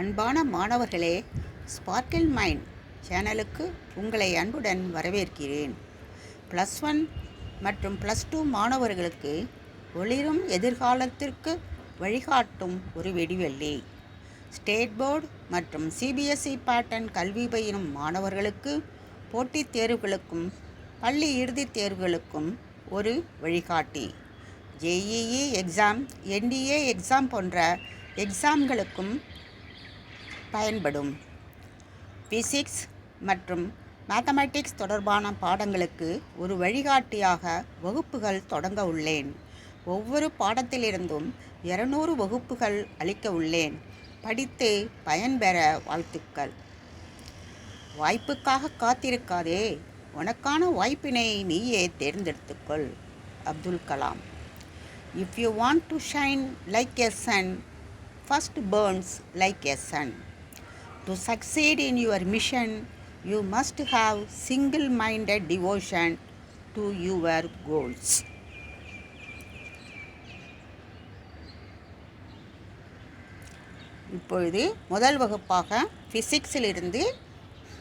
அன்பான மாணவர்களே sparkle mind சேனலுக்கு உங்களை அன்புடன் வரவேற்கிறேன். ப்ளஸ் ஒன் மற்றும் ப்ளஸ் டூ மாணவர்களுக்கு ஒளிரும் எதிர்காலத்திற்கு வழிகாட்டும் ஒரு வெடிவெள்ளி. ஸ்டேட் போர்டு மற்றும் சிபிஎஸ்இ பேட்டர்ன் கல்வி பயிலும் மாணவர்களுக்கு போட்டித் தேர்வுகளுக்கும் பள்ளி இறுதித் தேர்வுகளுக்கும் ஒரு வழிகாட்டி. ஜேஇஇ எக்ஸாம் என்டிஏ எக்ஸாம் போன்ற எக்ஸாம்களுக்கும் பயன்படும். ஃபிசிக்ஸ் மற்றும் மேத்தமேட்டிக்ஸ் தொடர்பான பாடங்களுக்கு ஒரு வழிகாட்டியாக வகுப்புகள் தொடங்க உள்ளேன். ஒவ்வொரு பாடத்திலிருந்தும் இருநூறு வகுப்புகள் அளிக்க உள்ளேன். படித்து பயன்பெற வாழ்த்துக்கள். வாய்ப்புக்காக காத்திருக்காதே. உனக்கான வாய்ப்பினை நீயே தேர்ந்தெடுத்துக்கொள். Abdul Kalam. If you want to shine like a sun first burns like a sun To succeed in your mission, you must have single minded devotion to your goals. இப்பொழுது முதல் வகுப்பாக ஃபிசிக்ஸிலிருந்து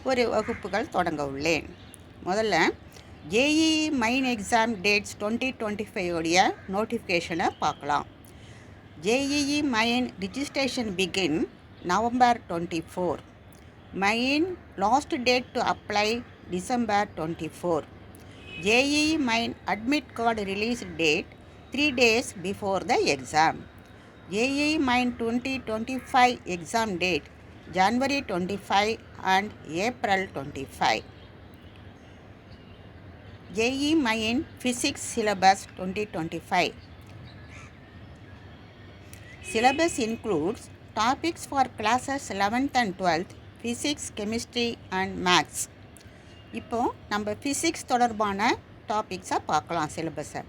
ஒரு வகுப்புகள் தொடங்க உள்ளேன் முதல்ல JEE main exam dates twenty twenty five உடைய நோட்டிஃபிகேஷனை பார்க்கலாம் JEE main registration begin November 24. Mine last date to apply December 24. JEE Mine admit card release date 3 days before the exam. JEE Mine 2025 exam date January 25 and April 25. JEE Mine Physics Syllabus 2025. Syllabus includes topics for classes 11th and 12th, physics, chemistry and maths. இப்போ நம்ம physics தொடர்பான டாபிக்ஸை பார்க்கலாம் சிலபஸை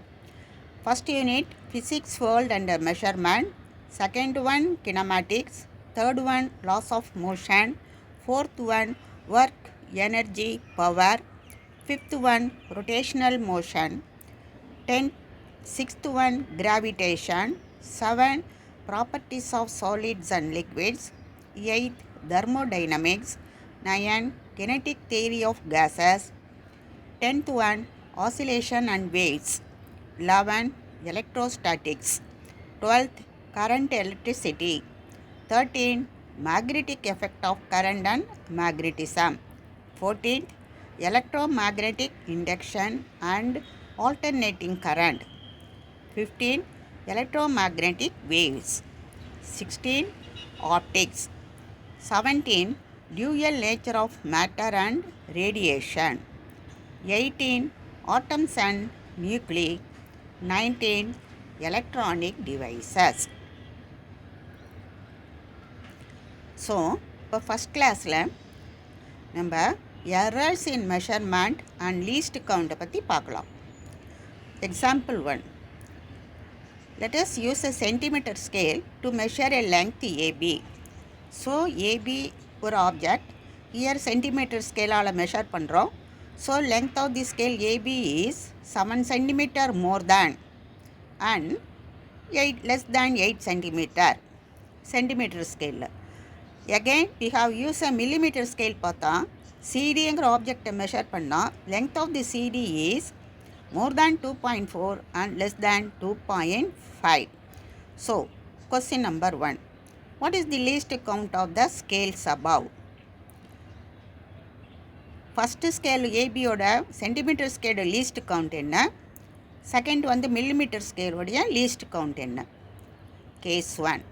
first unit physics world and measurement second one kinematics third one laws of motion fourth one work energy power fifth one rotational motion tenth sixth one gravitation seven properties of solids and liquids 8 thermodynamics 9 kinetic theory of gases 10th one oscillation and waves 11 electrostatics 12th current electricity 13 magnetic effect of current and magnetism 14th electromagnetic induction and alternating current 15 electromagnetic waves 16 optics 17 dual nature of matter and radiation 18 atoms and nuclei 19 electronic devices so இப்போ first கிளாஸில் நம்ம errors in measurement and least கவுண்ட்டை பற்றி பார்க்கலாம் example one let us use a centimeter scale to measure a length AB. So AB ஒரு object இயர் centimetre ஸ்கேலால் measure பண்ணுறோம் so length of the scale AB is seven centimetre more than and eight less than eight centimetre centimetre ஸ்கேலில் again we have use a millimetre scale பார்த்தா சிடிங்கிற ஆப்ஜெக்டை measure பண்ணால் length of the CD is more than 2.4 and less than 2.5. So, question number 1. What is the least count of the scales above? First scale ஏபியோட centimetre ஸ்கேலோட least count என்ன second வந்து millimetre ஸ்கேலோடைய least count என்ன case one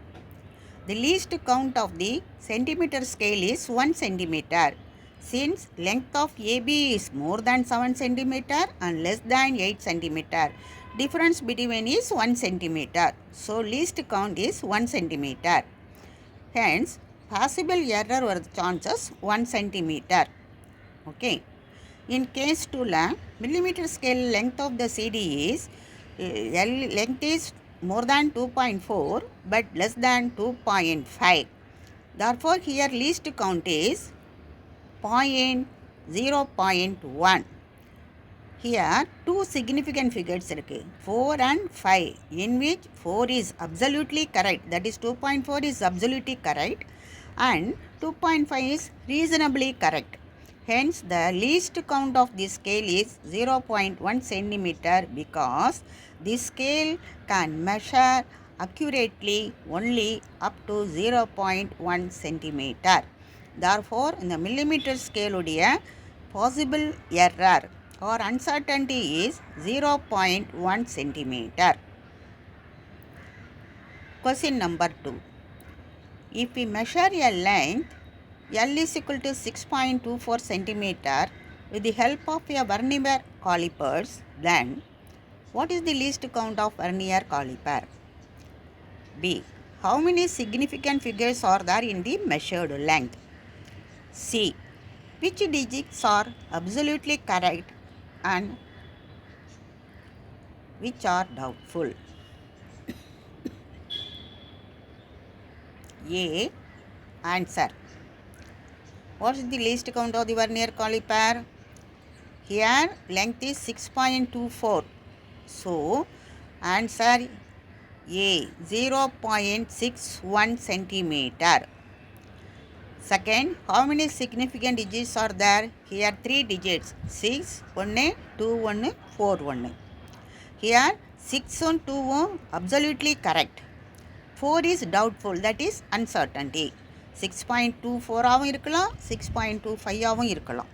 the least count of the centimetre scale is one centimetre since length of AB is more than 7 centimeter and less than 8 centimeter. Difference between is 1 centimeter. So least count is 1 centimeter. Hence possible error or chances 1 centimeter. Okay. In case 2 la millimeter scale length of the CD is eh, L length is more than 2.4 but less than 2.5. Therefore here least count is point 0.1 here two significant figures இருக்கு 4 and 5 in which 4 is absolutely correct that is 2.4 is absolutely correct and 2.5 is reasonably correct. Hence, the least count of this scale is 0.1 centimeter because this scale can measure accurately only up to 0.1 centimeter. Therefore, in the millimeter scale உடைய possible error or uncertainty is 0.1 centimeter. Question number 2. If we measure a length L is equal to 6.24 centimeter with the help of a vernier calipers, then what is the least count of vernier caliper? B. How many significant figures are there in the measured length? C. Which digits are absolutely correct and which are doubtful? A. Answer. What is the least count of the vernier caliper? Here length is 6.24. So answer A 0.61 centimeter. Second, how many significant digits are there? Here three digits 6, 1, 2, 1, 4, 1. Here 6 and 2 absolutely correct. 4 is doubtful that is uncertainty. Six point two ஃபோராகவும் இருக்கலாம் six point two ஃபைவாகவும் இருக்கலாம்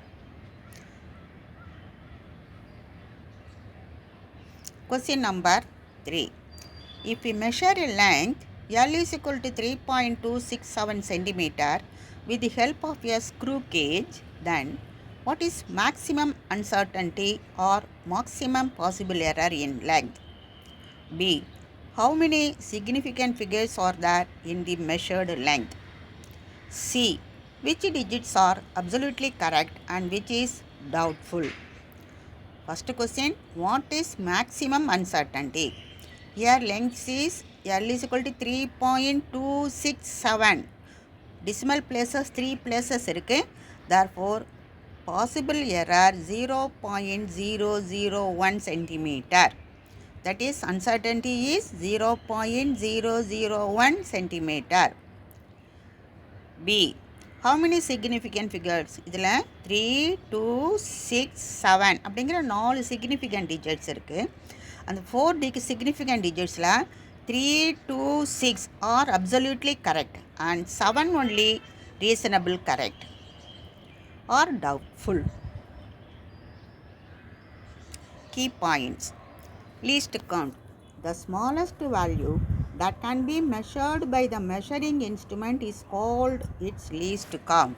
question number three if we measure a length L is equal to three point two six seven centimetre with the help of a screw gauge then what is maximum uncertainty or maximum possible error in length b how many significant figures are there in the measured length C. Which digits are absolutely correct and which is doubtful? First question What is maximum uncertainty? Here length is L is equal to 3.267. Decimal places 3 places one therefore possible error 0.001 centimeter. That is uncertainty is 0.001 centimeter. B how many significant figures இதில் three two six seven அப்படிங்கிற நாலு significant digits இருக்குது அந்த four டிக்கு significant டிஜிட்ஸில் 3, 2, 6 are absolutely correct and 7 only reasonable correct or doubtful. Key points Least count The smallest value that can be measured by the measuring instrument is called its least count.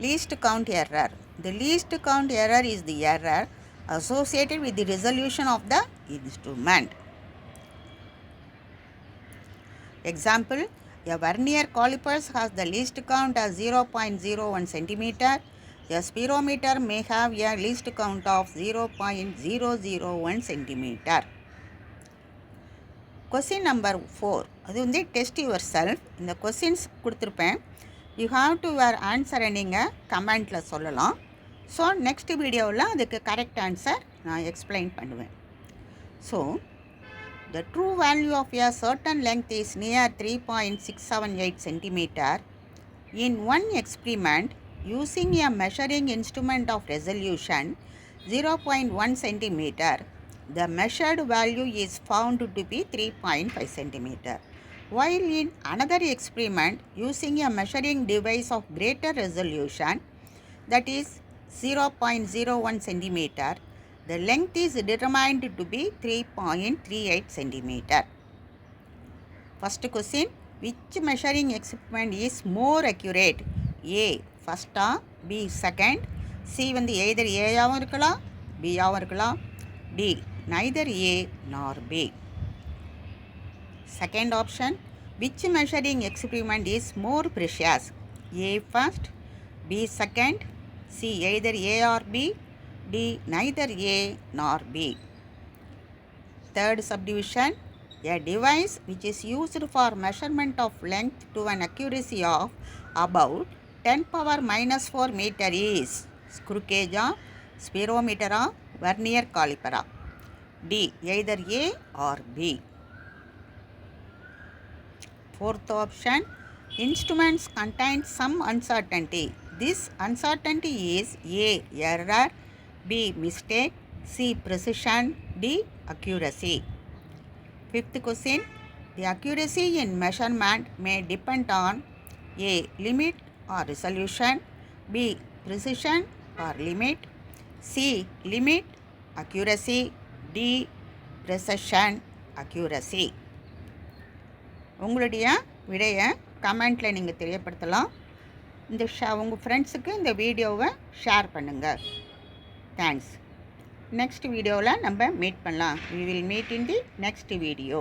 Least count error The least count error is the error associated with the resolution of the instrument. Example, a vernier calipers has the least count as 0.01 centimeter. A spirometer may have a least count of 0.001 centimeter. Question number four அது வந்து test yourself இந்த questions கொடுத்துருப்பேன். You have to your ஆன்சரை நீங்கள் கமெண்ட்டில் சொல்லலாம். So next வீடியோவில் அதுக்கு கரெக்ட் ஆன்சர் நான் எக்ஸ்பிளைன் பண்ணுவேன். So The true value of a certain length is near 3.678 centimeter. In one experiment, using a measuring instrument of resolution 0.1 centimeter, the measured value is found to be 3.5 centimeter. While in another experiment, using a measuring device of greater resolution, that is 0.01 centimeter, the length is determined to be 3.38 centimeter First question Which measuring experiment is more accurate? A. ஃபஸ்ட்டா B second C வந்து either ஏயாகவும் இருக்கலாம் பியாகவும் இருக்கலாம் D neither ஏ நார் B second option which measuring experiment is more precious A first B second C either A R B D neither A nor B. Third subdivision a device which is used for measurement of length to an accuracy of about 10 power minus 4 meter is screw gauge, spirometer or vernier caliper. D either A or B. Fourth option instruments contain some uncertainty. This uncertainty is A error B. Mistake, C. Precision, D. Accuracy. Fifth question The accuracy in measurement may depend on A. Limit or resolution, B. Precision or limit, C. Limit, accuracy, D. Precision, accuracy. உங்களுடைய விடையை கமெண்ட்டில் நீங்கள் தெரியப்படுத்தலாம் இந்த ஷே உங்கள் ஃப்ரெண்ட்ஸுக்கு இந்த வீடியோவை ஷேர் பண்ணுங்கள் தேங்க்ஸ் நெக்ஸ்ட் வீடியோவில் நம்ம மீட் பண்ணலாம். We will meet in the next video